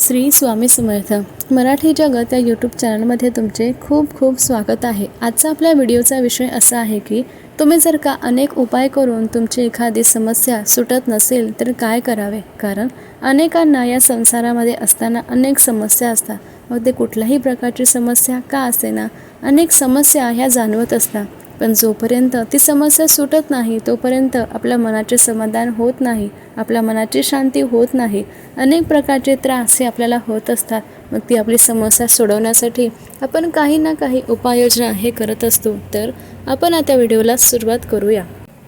श्री स्वामी समर्थ. मराठी जगत या यूट्यूब चॅनलमध्ये तुमचे खूप खूप स्वागत आहे. आजचा आपल्या व्हिडिओचा विषय असा आहे की तुम्ही जर का अनेक उपाय करून तुमची एखादी समस्या सुटत नसेल तर काय करावे? कारण अनेकांना या संसारामध्ये असताना अनेक समस्या असतात. मग ते कुठल्याही प्रकारची समस्या का असेना? अनेक समस्या ह्या जाणवत असतात. पण जोपर्यंत ती समस्या सुटत नाही तोपर्यंत आपल्या मनाचे समाधान होत नाही आपल्या मनाची शांती होत नाही. अनेक प्रकारचे त्रास हे आपल्याला होत असतात. मग ती आपली समस्या सोडवण्यासाठी आपण काही ना काही उपाययोजना हे करत असतो. तर आपण आता व्हिडिओला सुरुवात करूया.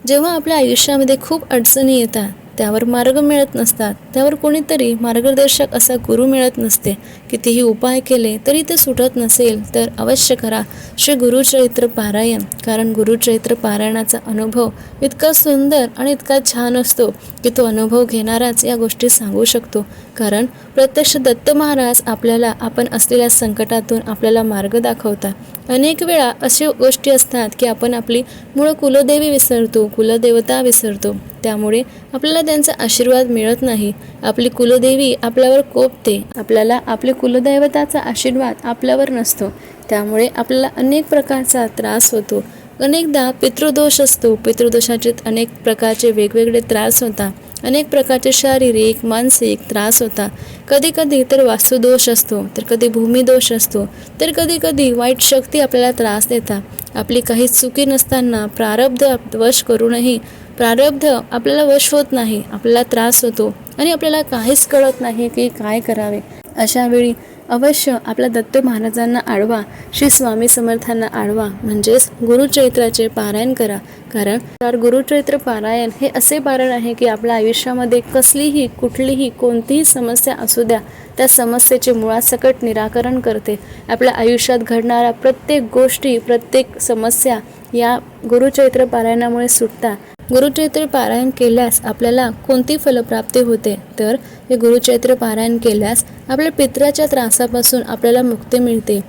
जेव्हा आपल्या आयुष्यामध्ये खूप अडचणी येतात त्यावर मार्ग मिळत नसतात त्यावर कोणीतरी मार्गदर्शक असा गुरु मिळत नसते. कितीही उपाय केले तरी ते सुटत नसेल तर अवश्य करा. श्री गुरुचरित्र पारायण. कारण गुरुचरित्र पारायणाचा अनुभव इतका सुंदर आणि इतका छान असतो की तो अनुभव घेणाराच या गोष्टी सांगू शकतो. कारण प्रत्यक्ष दत्त महाराज आपल्याला आपण असलेल्या संकटातून आपल्याला मार्ग दाखवतात. अनेक वेळा अशा गोष्टी असतात की आपण आपली मूळ कुलदेवी विसरतो कुलदेवता विसरतो. त्यामुळे आपल्याला त्यांचा आशीर्वाद मिळत नाही. आपली कुलदेवी आपल्यावर कोपते. आपल्याला आपले कुलदैवताचा आशीर्वाद आपल्यावर नसतो. त्यामुळे आपल्याला अनेक प्रकारचा त्रास होतो. अनेकदा पितृदोष असतो. पितृदोषाचे अनेक प्रकारचे वेगवेगळे त्रास होतात. अनेक प्रकारचे शारीरिक मानसिक त्रास होता कधी कधी तर वास्तुदोष असतो. तर कधी भूमिदोष असतो. तर कधी कधी वाईट शक्ती आपल्याला त्रास देतात. आपली काही चुकी नसताना प्रारब्ध वश करूनही प्रारब्ध आपल्याला वश होत नाही. आपल्याला त्रास होतो. आणि आपल्याला काहीच कळत नाही की काय करावे. अशावेळी अवश्य आपल्या दत्त महाराजांना आडवा श्री स्वामी समर्थांना आडवा म्हणजेच गुरुचरित्राचे पारायण करा. कारण तर गुरुचरित्र पारायण हे असे पारायण आहे की आपल्या आयुष्यामध्ये कसलीही कुठलीही कोणतीही समस्या असू द्या त्या समस्येचे मुळासकट निराकरण करते. आपल्या आयुष्यात घडणाऱ्या प्रत्येक गोष्टी प्रत्येक समस्या या गुरुचरित्र पारायणामुळे सुटतात. गुरुचरित्र पारायण केल्यास आपल्याला कोणती फलप्राप्ती होते? तर हे गुरुचरित्र पारायण केल्यास आपल्या पित्राच्या त्रासापासून आपल्याला मुक्ती मिळते.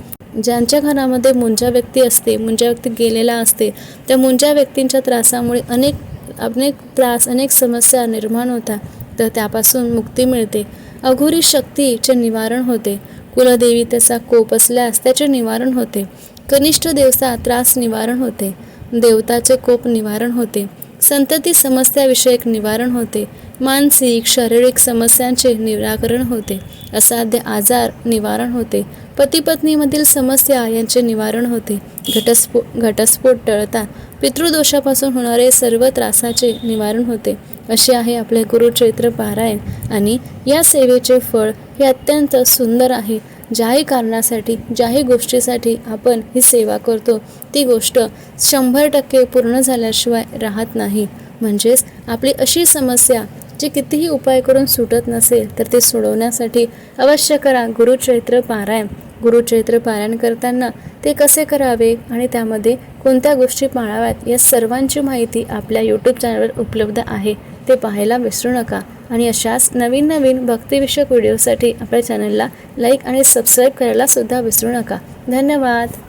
ज्यांच्या घरामध्ये मुंजा व्यक्ती असते मुंजा व्यक्ती गेलेला असते त्या मुंजा व्यक्तींच्या त्रासामुळे अनेक अनेक त्रास अनेक समस्या निर्माण होतात तर त्यापासून मुक्ती मिळते. अघोरी शक्तीचे निवारण होते. कुलदेवी त्याचा कोप असल्यास त्याचे निवारण होते. कनिष्ठ देवता त्रास निवारण होते. देवताचे कोप निवारण होते. संतती समस्याविषयक निवारण होते. मानसिक शारीरिक समस्यांचे निराकरण होते. असाध्य आजार निवारण होते. पतीपत्नीमधील समस्या यांचे निवारण होते. घटस्फो घटस्फोट टळतात पितृदोषापासून होणारे सर्व त्रासाचे निवारण होते. असे आहे आपले गुरुचैत्र पारायण आणि या सेवेचे फळ हे अत्यंत सुंदर आहे. ज्याही कारणासाठी ज्याही गोष्टीसाठी आपण ही सेवा करतो ती गोष्ट शंभर टक्के पूर्ण झाल्याशिवाय राहत नाही. म्हणजेच आपली अशी समस्या जी कितीही उपाय करून सुटत नसेल तर ते सोडवण्यासाठी अवश्य करा गुरुचैत्र पारायण. गुरुचैत्र पारायण करताना ते कसे करावे आणि त्यामध्ये कोणत्या गोष्टी पाळाव्यात या सर्वांची माहिती आपल्या यूट्यूब चॅनलवर उपलब्ध आहे. ते पाहायला विसरू नका. आणि अशाच नवीन नवीन भक्तिविषयक व्हिडिओसाठी आपल्या चॅनलला लाईक आणि सबस्क्राईब करायला सुद्धा विसरू नका. धन्यवाद.